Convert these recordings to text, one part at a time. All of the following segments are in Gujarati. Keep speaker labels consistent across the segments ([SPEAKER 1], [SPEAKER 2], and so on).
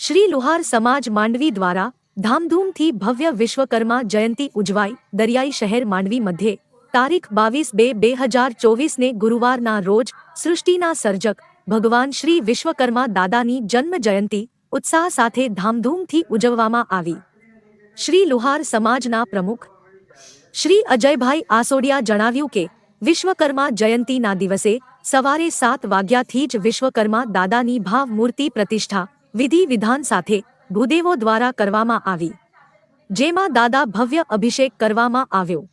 [SPEAKER 1] શ્રી લુહાર સમાજ માંડવી દ્વારા ધામધૂમથી ભવ્ય વિશ્વકર્મા જયંતી ઉજવાઈ દરિયાઈ શહેર માંડવી મધ્યે. તારીખ બાવીસ બે બે હજાર ચોવીસને ગુરુવારના રોજ સૃષ્ટિના સર્જક ભગવાન શ્રી વિશ્વકર્મા દાદાની જન્મ જયંતી ઉત્સાહ સાથે ધામધૂમથી ઉજવવામાં આવી. શ્રી લુહાર સમાજના પ્રમુખ શ્રી અજયભાઈ આસોડિયા જણાવ્યું કે વિશ્વકર્મા જયંતીના દિવસે સવારે સાત વાગ્યાથી જ વિશ્વકર્મા દાદાની ભાવ મૂર્તિ પ્રતિષ્ઠા વિધિ વિધાન સાથે ભૂદેવો દ્વારા કરવામાં આવી, જેમાં દાદા ભવ્ય અભિષેક કરવામાં આવ્યો.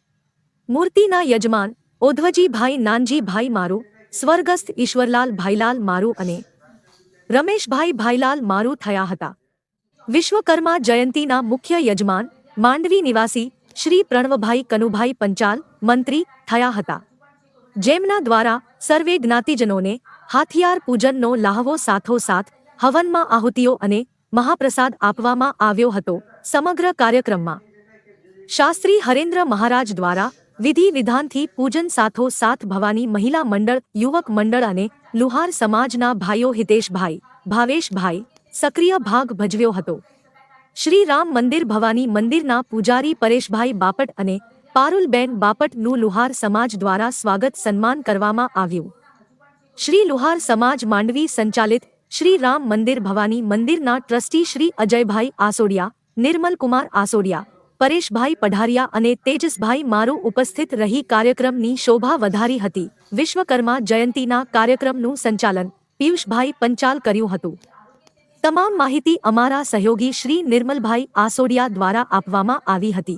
[SPEAKER 1] મૂર્તિના યજમાન ઓધવજીભાઈ નાનજીભાઈ મારુ, સ્વર્ગસ્થ ઈશ્વરલાલ ભાઈલાલ મારુ અને રમેશભાઈ ભાઈલાલ મારુ થયા હતા. વિશ્વકર્મા જયંતીના મુખ્ય યજમાન માંડવી નિવાસી શ્રી પ્રણવભાઈ કનુભાઈ પંચાલ મંત્રી થયા હતા. જેમના દ્વારા સર્વે જ્ઞાતિજનોને હાથિયાર પૂજનનો લાહવો સાથોસાથ હવનમાં આહુતિઓ અને મહાપ્રસાદ આપવામાં આવ્યો હતો સમગ્ર કાર્યક્રમમાં. શાસ્ત્રી હરેન્દ્ર મહારાજ દ્વારા વિધિ વિધાનથી પૂજન સાથો સાથ ભવાની મહિલા મંડળ, યુવક મંડળ અને લુહાર સમાજના ભાઈઓ હિતેશભાઈ, ભાવેશભાઈ સક્રિય ભાગ ભજવ્યો હતો. શ્રી રામ મંદિર ભવાની મંદિરના પૂજારી પરેશભાઈ બાપટ અને પારુલબેન બાપટનું લુહાર સમાજ દ્વારા સ્વાગત સન્માન કરવામાં આવ્યું. શ્રી લુહાર સમાજ માંડવી સંચાલિત શ્રી રામ મંદિર ભવાની મંદિરના ટ્રસ્ટી શ્રી અજયભાઈ આસોડિયા નિર્મલકુમાર આસોડિયા, પરેશભાઈ પઢારિયા અને તેજસભાઈ મારું ઉપસ્થિત રહી કાર્યક્રમની શોભા વધારી હતી. વિશ્વકર્મા જયંતીના કાર્યક્રમનું સંચાલન પિયુષભાઈ પંચાલ કર્યું હતું. તમામ માહિતી અમારા સહયોગી શ્રી નિર્મલભાઈ આસોડિયા દ્વારા આપવામાં આવી હતી.